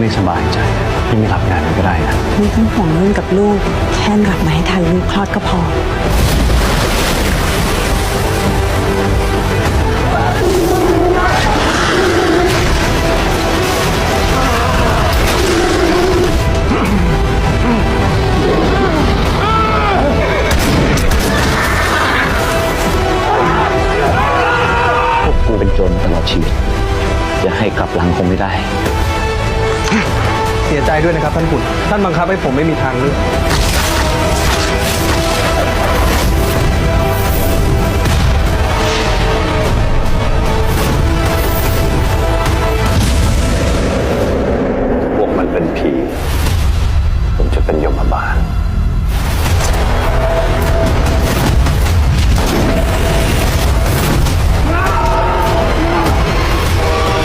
ไม่สบายใจพี่ไม่รับงานก็ได้นะไม่ต้องห่วงเรื่องกับลูก แค่กลับมาให้ทันลูกคลอดก็พอ พวกกูเป็นโจรตลอดชีวิต จะให้กลับหลังคงไม่ได้ เสียใจด้วยนะครับท่านขุนท่านบังคับให้ผมไม่มีทางเลือกพวกมันเป็นผี ผมจะเป็นยมบาล